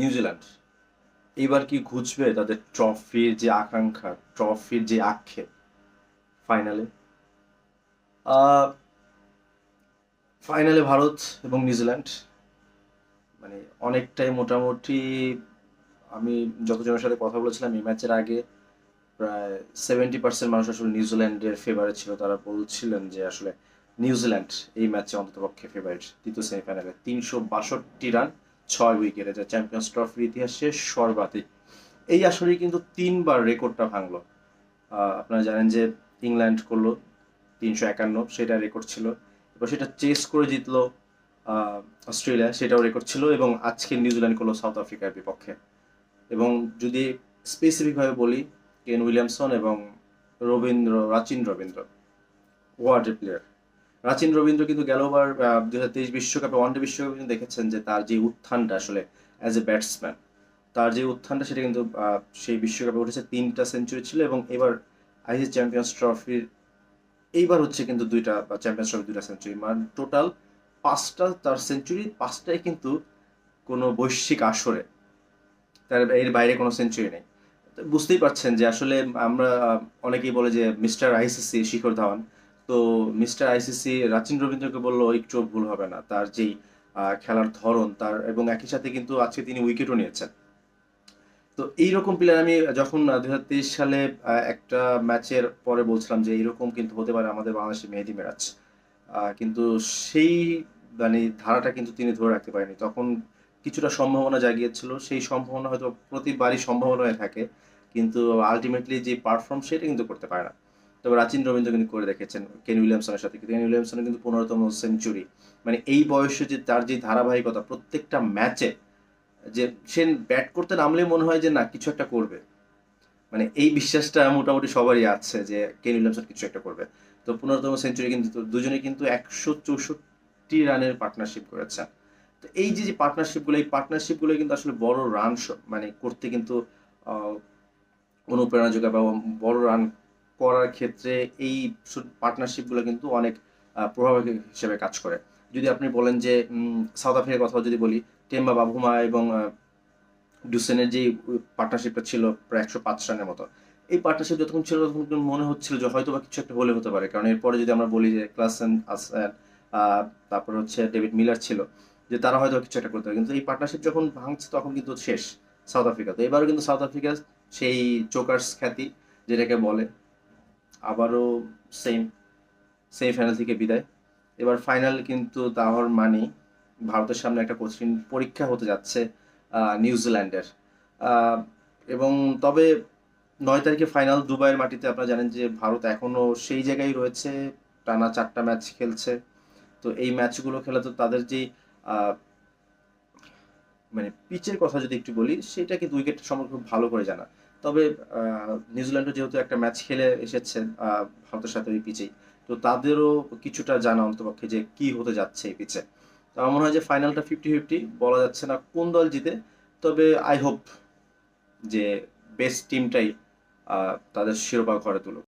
New Zealand. এইবার কি ঘুচবে তাদের ট্রফির যে আকাঙ্ক্ষা, ট্রফির যে আক্ষেপ ফাইনালে? ফাইনালে ভারত এবং নিউজিল্যান্ড। মানে অনেকটাই মোটামুটি আমি যতজনের সাথে কথা বলেছিলাম, এই ম্যাচের আগে প্রায় সেভেন্টি পার্সেন্ট মানুষ আসলে নিউজিল্যান্ডের ফেভারিট ছিল। তারা বলছিলেন যে আসলে নিউজিল্যান্ড এই ম্যাচে অন্ততপক্ষে ফেভারিট তৃতীয় সেমিফাইনালে। তিনশো বাষট্টি রান ছয় উইকেটে যা চ্যাম্পিয়ন্স ট্রফির ইতিহাসে সর্বাধিক। এই আসরেই কিন্তু তিনবার রেকর্ডটা ভাঙলো। আপনারা জানেন যে ইংল্যান্ড করল তিনশো একান্ন, সেটা রেকর্ড ছিল। এবার সেটা চেস করে জিতলো অস্ট্রেলিয়া, সেটাও রেকর্ড ছিল এবং আজকে নিউজিল্যান্ড করল সাউথ আফ্রিকার বিপক্ষে। এবং যদি স্পেসিফিকভাবে বলি, কেন উইলিয়ামসন এবং রবীন্দ্র, রাচিন রবীন্দ্র ওয়ার্ল্ড প্লেয়ার রাচিন রবীন্দ্র কিন্তু গেলবার দুই হাজার তেইশ বিশ্বকাপে, ওয়ানডে বিশ্বকাপে কিন্তু দেখেছেন যে তার যে উত্থানটা আসলে অ্যাজ এ ব্যাটসম্যান তার যে উত্থানটা সেটা কিন্তু সেই বিশ্বকাপে উঠেছে, তিনটা সেঞ্চুরি ছিল এবং এবার আইসি চ্যাম্পিয়ন্স ট্রফির এইবার হচ্ছে কিন্তু দুইটা চ্যাম্পিয়ন্স ট্রফির দুইটা সেঞ্চুরি মানে টোটাল পাঁচটা তার সেঞ্চুরি পাঁচটাই কিন্তু কোনো বৈশ্বিক আসরে, তার এর বাইরে কোনো সেঞ্চুরি নেই। বুঝতেই পারছেন যে আসলে আমরা অনেকেই বলে যে মিস্টার আইসিসি শিখর ধাওয়ান তো মিস্টার আইসিসি রাচিন রবীন্দ্রকে বলল একটু ভুল হবে না। তার যেই খেলার ধরন, তার এবং একই সাথে কিন্তু আজকে তিনি উইকেটও নিয়েছেন। তো এইরকম প্লেয়ার আমি যখন তেইশ সালে একটা ম্যাচের পরে বলছিলাম যে এইরকম কিন্তু হতে পারে আমাদের বাংলাদেশের মেহেদি মেরাজ কিন্তু সেই মানে ধারাটা কিন্তু তিনি ধরে রাখতে পারেনি তখন কিছুটা সম্ভাবনা জাগিয়েছিল। সেই সম্ভাবনা হয়তো প্রতিবারই সম্ভাবনা হয়ে থাকে, কিন্তু আলটিমেটলি যে পারফর্ম সেটা কিন্তু করতে পারে না। তবে রাচিন রবীন্দ্র কিন্তু করে দেখেছেন কেন উইলিয়ামসনের সাথে। কেন উইলিয়ামসনের কিন্তু পনেরোতম সেঞ্চুরি। মানে এই বয়সে যে তার যে ধারাবাহিকতা, প্রত্যেকটা ম্যাচে যে সে ব্যাট করতে নামলে মনে হয় যে না, কিছু একটা করবে। মানে এই বিশ্বাসটা মোটামুটি সবারই আছে যে কেন উইলিয়ামসন কিছু একটা করবে। তো পনেরোতম সেঞ্চুরি কিন্তু দুজনে কিন্তু একশো চৌষট্টি রানের পার্টনারশিপ করেছেন তো এই যে যে পার্টনারশিপগুলো এই পার্টনারশিপগুলো কিন্তু আসলে বড় রান মানে করতে কিন্তু অনুপ্রেরণা যোগায় বা বড় রান করার ক্ষেত্রে এই পার্টনারশিপগুলো কিন্তু অনেক আহ, প্রভাবক হিসেবে কাজ করে। যদি আপনি বলেন যে সাউথ আফ্রিকার কথা যদি বলি টেম্বা বাবুমা এবং ডুসেনের যে পার্টনারশিপটা ছিল প্রায় একশো পাঁচ রানের মতো। এই পার্টনারশিপ যতক্ষণ ছিল কিন্তু মনে হচ্ছিল যে হয়তো বা কিছু একটা হলে হতে পারে। কারণ এরপরে যদি আমরা বলি যে ক্লাসেন আসেন তারপর হচ্ছে ডেভিড মিলার ছিল যে তারা হয়তো কিছু একটা করতে পারে। কিন্তু এই পার্টনারশিপ যখন ভাঙছে তখন কিন্তু শেষ সাউথ আফ্রিকা তো এবারও কিন্তু সাউথ আফ্রিকা সেই চোকার্স খ্যাতি যেটাকে বলে আবারও সেম সেমিফাইনাল থেকে বিদায়। এবার ফাইনাল কিন্তু তাহর মানে ভারতের সামনে একটা কঠিন পরীক্ষা হতে যাচ্ছে নিউজিল্যান্ডের এবং তবে নয় তারিখে ফাইনাল দুবাইয়ের মাটিতে আপনারা জানেন যে ভারত এখনও সেই জায়গায় রয়েছে, টানা চারটা ম্যাচ খেলছে। তো এই ম্যাচগুলো খেলে তো তাদের যে মানে পিচের কথা যদি একটু বলি সেটা কিন্তু উইকেট সম্পর্কে খুব ভালো করে জানা। তবে নিউজিল্যান্ডও যেহেতু একটা ম্যাচ খেলে এসেছে ভারতের সাথে ওই পিচেই। তো তাদেরও কিছুটা জানা অন্তপক্ষে যে কি হতে যাচ্ছে এই পিচে। তো আমার মনে হয় যে ফাইনালটা ফিফটি ফিফটি বলা যাচ্ছে না কোন দল জিতে, তবে আই হোপ যে বেস্ট টিমটাই তাদের শিরোপা ঘরে তুলুক।